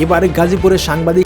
এবারে গাজীপুরের সাংবাদিক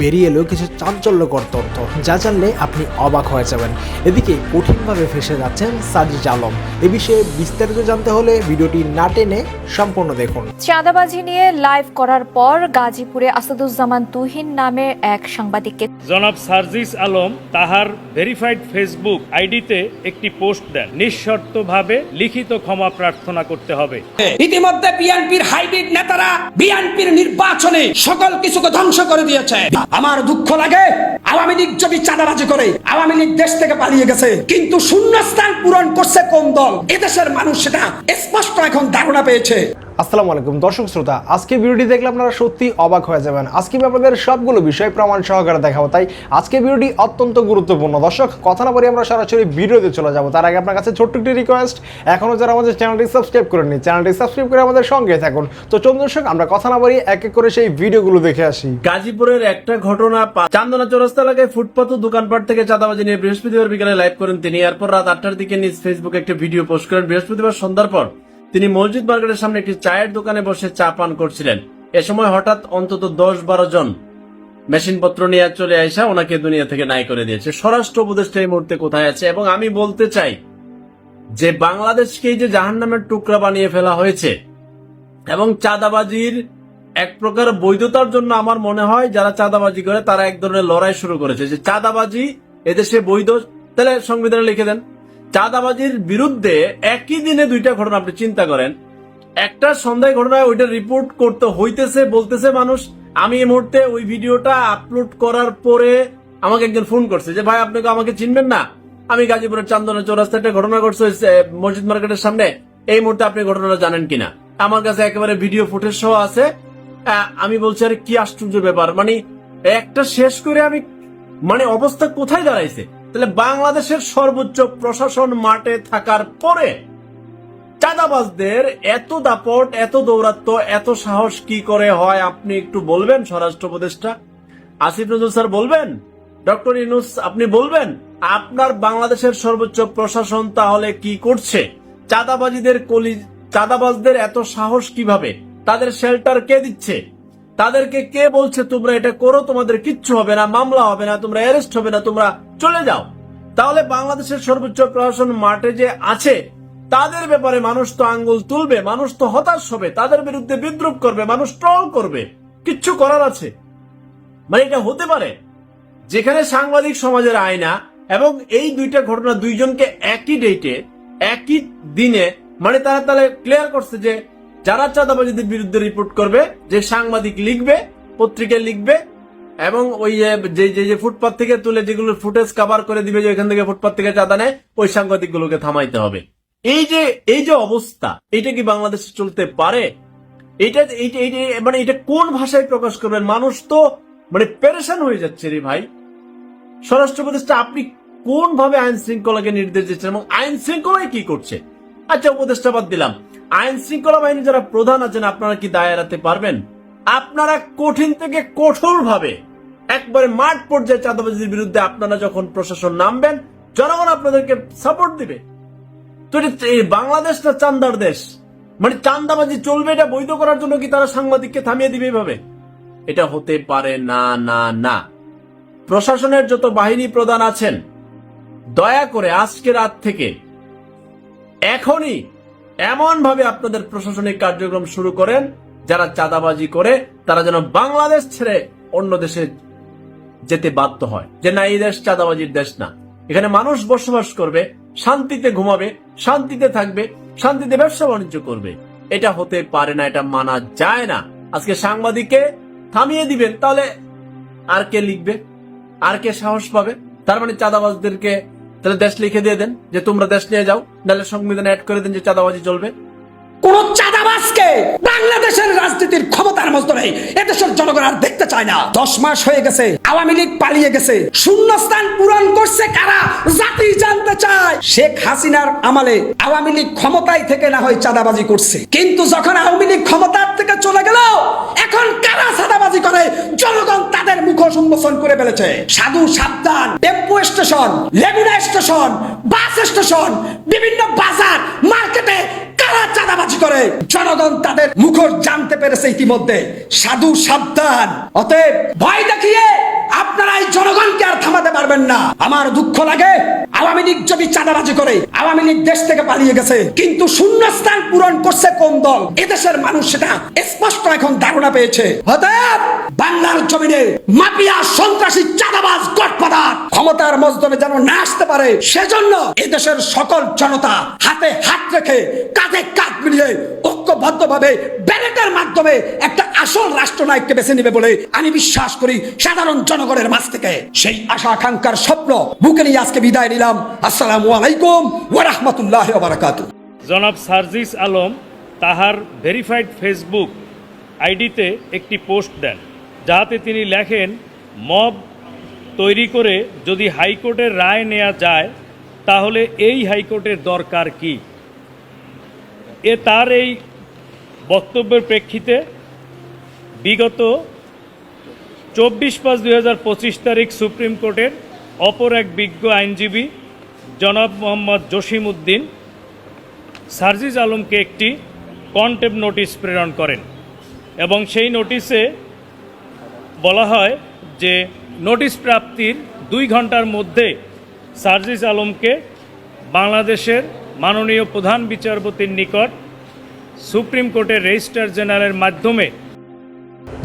বেরিয়ে এলো কিছু চাঞ্চল্যকর তথ্য যা জানলে আপনি অবাক হয়ে যাবেন। এদিকে কঠিনভাবে ফেসে যাচ্ছেন সাজিজ আলম। এ বিষয়ে বিস্তারিত জানতে হলে ভিডিওটি না টেনে সম্পূর্ণ দেখুন। চাঁদাবাজি নিয়ে লাইভ করার পর গাজীপুরে আসাদুজ্জামান তুহিন নামের এক সাংবাদিককে জনাব সার্জিস আলম তাহার ভেরিফাইড ফেসবুক আইডিতে একটি পোস্ট দেন। নিঃশর্তভাবে লিখিত ক্ষমা প্রার্থনা করতে হবে। ইতিমধ্যে বিএনপির হাইব্রিড নেতারা বিএনপির নির্বাচনে সকল কিছুকে ধ্বংস করে দিয়েছে। আমার দুঃখ লাগে। আওয়ামী লীগ যদি চাঁদাবাজি করে, আওয়ামী লীগ দেশ থেকে পালিয়ে গেছে, কিন্তু শূন্য স্থান পূরণ করছে কোন দল? এদেশের মানুষ সেটা স্পষ্ট এখন ধারণা পেয়েছে। আসসালামু আলাইকুম। দর্শক শ্রোতা, আজকে ভিডিওটি দেখলে আপনারা সত্যি অবাক হয়ে যাবেন। আজকে আপনাদের সবগুলো বিষয় প্রমাণ সহকারে দেখাবো। তাই আজকে ভিডিওটি অত্যন্ত গুরুত্বপূর্ণ। দর্শক, কথা না বলে আমরা সরাসরি ভিডিওতে চলে যাব। তার আগে আপনার কাছে ছোট্ট একটি রিকোয়েস্ট এখনও যারা আমাদের চ্যানেলটি সাবস্ক্রাইব করেননি চ্যানেলটি সাবস্ক্রাইব করে আমাদের সঙ্গে থাকুন। তো চলুন দর্শক, আমরা কথা না বলি এক এক করে সেই ভিডিওগুলো দেখে আসি। গাজীপুরের একটা ঘটনা চান্দনা চৌরাস্তা এলাকায় ও দোকানপাট থেকে চাঁদাবাজি নিয়ে বৃহস্পতিবার বিকালে লাইভ করেন তিনি। এরপর রাত আটটার দিকে নিজ ফেসবুকে একটি ভিডিও পোস্ট করেন। বৃহস্পতিবার সন্ধ্যার পর তিনি মসজিদ মার্কেটের সামনে একটি চায়ের দোকানে বসে চা পান করছিলেন। এ সময় হঠাৎ অন্তত দশ বারো জন মেশিনপত্র নিয়ে চলে আসা ওনাকে দুনিয়া থেকে নাই করে দিয়েছে। স্বরাষ্ট্র উপদেষ্টা এই মুহূর্তে কোথায় আছে? এবং আমি বলতে চাই যে বাংলাদেশকে এই যে জাহান্নামের টুকরা বানিয়ে ফেলা হয়েছে এবং চাঁদাবাজির এক প্রকার বৈধতার জন্য আমার মনে হয় যারা চাঁদাবাজি করে তারা এক ধরনের লড়াই শুরু করেছে। যে চাঁদাবাজি এদেশে বৈধ, তাহলে সংবিধানে লিখে দেন। চাঁদাবাজির বিরুদ্ধে একই দিনে দুইটা ঘটনা আপনি চিন্তা করেন। একটা সন্ধ্যায় ঘটনায় ওইটা রিপোর্ট করতে হইতেছে, বলতেছে মানুষ। আমি এই মুহূর্তে ওই ভিডিওটা আপলোড করার পরে আমাকে একজন ফোন করছে যে, ভাই, আপনি আমাকে চিনবেন না? আমি গাজীপুরের চান্দনা চৌরাস্তা একটা ঘটনা ঘটছে মসজিদ মার্কেটের সামনে। এই মুহূর্তে আপনি ঘটনাটা জানেন কিনা? আমার কাছে একেবারে ভিডিও ফুটেজ সহ আছে। আমি বলছি, আরে, কি আশ্চর্য ব্যাপার। মানে একটা শেষ করে আমি মানে অবস্থা কোথায় দাঁড়াইছে? তাহলে বাংলাদেশের সর্বোচ্চ প্রশাসন মাঠে থাকার পরে চাঁদাবাজদের এত দাপট, এত দৌরাত্ম এত সাহস কি করে হয় আপনি একটু বলবেন স্বরাষ্ট্র উপদেষ্টা? আসিফ নজরুল স্যার বলবেন? ডক্টর ইনুস আপনি বলবেন? আপনার বাংলাদেশের সর্বোচ্চ প্রশাসন তাহলে কি করছে? চাঁদাবাজিদের কলি, চাঁদাবাজদের এত সাহস কীভাবে? তাদের শেল্টার কে দিচ্ছে? তাদেরকে কে বলছে তোমরা এটা করো? তোমাদের কিচ্ছু হবে না, মামলা হবে না, তোমরা অ্যারেস্ট হবে না, তোমরা চলে যাও। তাহলে বাংলাদেশের সর্বোচ্চ প্রশাসন মাঠে যে আছে, তাদের ব্যাপারে মানুষ তো আঙ্গুল তুলবে, মানুষ তো হতাশ হবে, তাদের বিরুদ্ধে বিদ্রুপ করবে, মানুষ ট্রল করবে। কিচ্ছু করার আছে। মানে এটা হতে পারে, যেখানে সাংবাদিক সমাজের আয়না এবং এই দুইটা ঘটনা দুইজনকে একই ডেটে একই দিনে মানে তারা তাহলে ক্লিয়ার করছে যে যারা চাঁদাবাজিদের বিরুদ্ধে রিপোর্ট করবে, যে সাংবাদিক লিখবে পত্রিকায় লিখবে, এবং ওই যে, যে- যে ফুটপাত থেকে তুলে যেগুলো ফুটেজ কাভার করে দিবে, যে এখান থেকে ফুটপাত থেকে চাঁদা নেয়, ওই সাংবাদিক গুলোকে থামাইতে হবে। এই যে এই যে অবস্থা এটা কি বাংলাদেশে চলতে পারে? এটা এইটা মানে এটা কোন ভাষায় প্রকাশ করবেন? মানুষ তো মানে পেরেশান হয়ে যাচ্ছে রে ভাই। স্বরাষ্ট্র উপদেষ্টা, আপনি কোন ভাবে আইন শৃঙ্খলাকে নির্দেশ দিচ্ছেন এবং আইন শৃঙ্খলায় কি করছে? আচ্ছা উপদেষ্টা বাদ দিলাম। আইন শৃঙ্খলা বাহিনী যারা প্রধান আছেন, আপনারা কি দায় এড়াতে পারবেন? আপনারা কঠিন থেকে কঠোর ভাবে একবারে মাঠ পর্যায়ে চাঁদাবাজির বিরুদ্ধে আপনারা যখন প্রশাসন নামবেন, জনগণ আপনাদেরকে সাপোর্ট দিবে। তো এটা এই বাংলাদেশ না চান্দার দেশ? মানে চান্দাবাজি চলবে এটা বৈধ করার জন্য কি তারা সাংবাদিককে থামিয়ে দিবে এভাবে? এটা হতে পারে না না না। প্রশাসনের যত বাহিনী প্রধান আছেন, দয়া করে আজকে রাত থেকে এখনই এমন ভাবে আপনাদের প্রশাসনিক কার্যক্রম শুরু করেন, যারা চাঁদাবাজি করে, তারা যেন বাংলাদেশ ছেড়ে অন্য দেশে যেতে বাধ্য হয়। যে না, এই দেশ চাঁদাবাজির দেশ না। এখানে মানুষ বসবাস করবে, শান্তিতে ঘুমাবে, শান্তিতে থাকবে, শান্তিতে ব্যবসা বাণিজ্য করবে। এটা হতে পারে না, এটা মানা যায় না। আজকে সাংবাদিককে থামিয়ে দিবেন, তাহলে আর কে লিখবে? আর কে সাহস পাবে? তার মানে চাঁদাবাজদেরকে তাহলে দেশ লিখে দিয়ে দেন যে তোমরা দেশ নিয়ে যাও, নাহলে সংবিধানে অ্যাড করে দেন যে চাঁদাবাজি চলবে। কোন চাঁদাবাজকে বাংলাদেশের রাজনীতির ক্ষমতার মধ্যে নেই, এদেশের জনগণ আর দেখতে চায় না। দশ মাস হয়ে গেছে, আওয়ামী লীগ পালিয়ে গেছে শূন্য স্থান পূরণ করছে কারা? শেখ হাসিনার আমলে আওয়ামী লীগ ক্ষমতায় থেকে না হয় চাঁদাবাজি করছে। কিন্তু যখন আওয়ামী লীগ ক্ষমতার থেকে চলে গেল, এখন কারা চাঁদাবাজি করে? জনগণ তাদের মুখ উন্মোচন করে ফেলেছে। সাধু সাবধান, tempo station, Leguna station, bus station, বিভিন্ন বাজার, মার্কেটে কারা চাঁদাবাজি করে? জনগণ তাদের মুখোশ জানতে পেরেছে ইতিমধ্যে। সাধু সাবধান। অতএব ভয় দেখিয়ে পারবেন না। আমার দুঃখ লাগে, আওয়ামী লীগ যদি চাঁদাবাজি করে, আওয়ামী লীগ দেশ থেকে পালিয়ে গেছে, কিন্তু শূন্যস্থান পূরণ করছে কোন দল? এদেশের মানুষ সেটা স্পষ্ট এখন ধারণা পেয়েছে। অতএব বাংলার জমিনে মাফিয়া, সন্ত্রাসী, চাঁদাবাজ গটপাদার ক্ষমতার মজদমে যেন না আসতে পারে, সেজন্য এদেশের সকল জনতা হাতে হাত রেখে কাঁধে কাঁধ মিলিয়ে ঐক্যবদ্ধভাবে ব্যালেটের মাধ্যমে একটা আসল রাষ্ট্রনায়ককে বেছে নেবে বলে আমি বিশ্বাস করি সাধারণ জনগণের মাঝ থেকে। সেই আশা আকাঙ্ক্ষার স্বপ্ন, বুকে নিয়ে আজকে বিদায় নিলাম। আসসালামু আলাইকুম ওয়া রাহমাতুল্লাহি ওয়া বারাকাতুহু। জনাব সার্জিস আলম তাহার ভেরিফাইড ফেসবুক আইডিতে একটি পোস্ট দেন, যাহাতে তিনি লেখেন, মব তৈরি করে যদি হাইকোর্টের রায় নেওয়া যায়, তাহলে এই হাইকোর্টের দরকার কি? এ তার এই বক্তব্যের প্রেক্ষিতে বিগত চব্বিশ পাঁচ দুই তারিখ সুপ্রিম কোর্টের অপর এক বিজ্ঞ আইনজীবী জনাব মোহাম্মদ জসিম উদ্দিন সার্জিজ আলমকে একটি কন্টেপ নোটিশ প্রেরণ করেন এবং সেই নোটিশে বলা হয় যে নোটিশ প্রাপ্তির দুই ঘণ্টার মধ্যে সার্জিজ আলমকে বাংলাদেশের মাননীয় প্রধান বিচারপতির নিকট সুপ্রিম কোর্টের রেজিস্ট্রার জেনারেলের মাধ্যমে।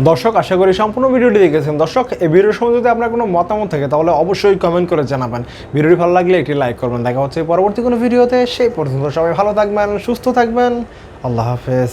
দর্শক, আশা করি সম্পূর্ণ ভিডিওটি দেখেছেন। দর্শক, এই ভিডিওর সময় যদি আপনার কোনো মতামত থাকে, তাহলে অবশ্যই কমেন্ট করে জানাবেন। ভিডিওটি ভালো লাগলে একটি লাইক করবেন। দেখা হচ্ছে পরবর্তী কোনো ভিডিওতে। সেই পর্যন্ত সবাই ভালো থাকবেন, সুস্থ থাকবেন। আল্লাহ হাফেজ।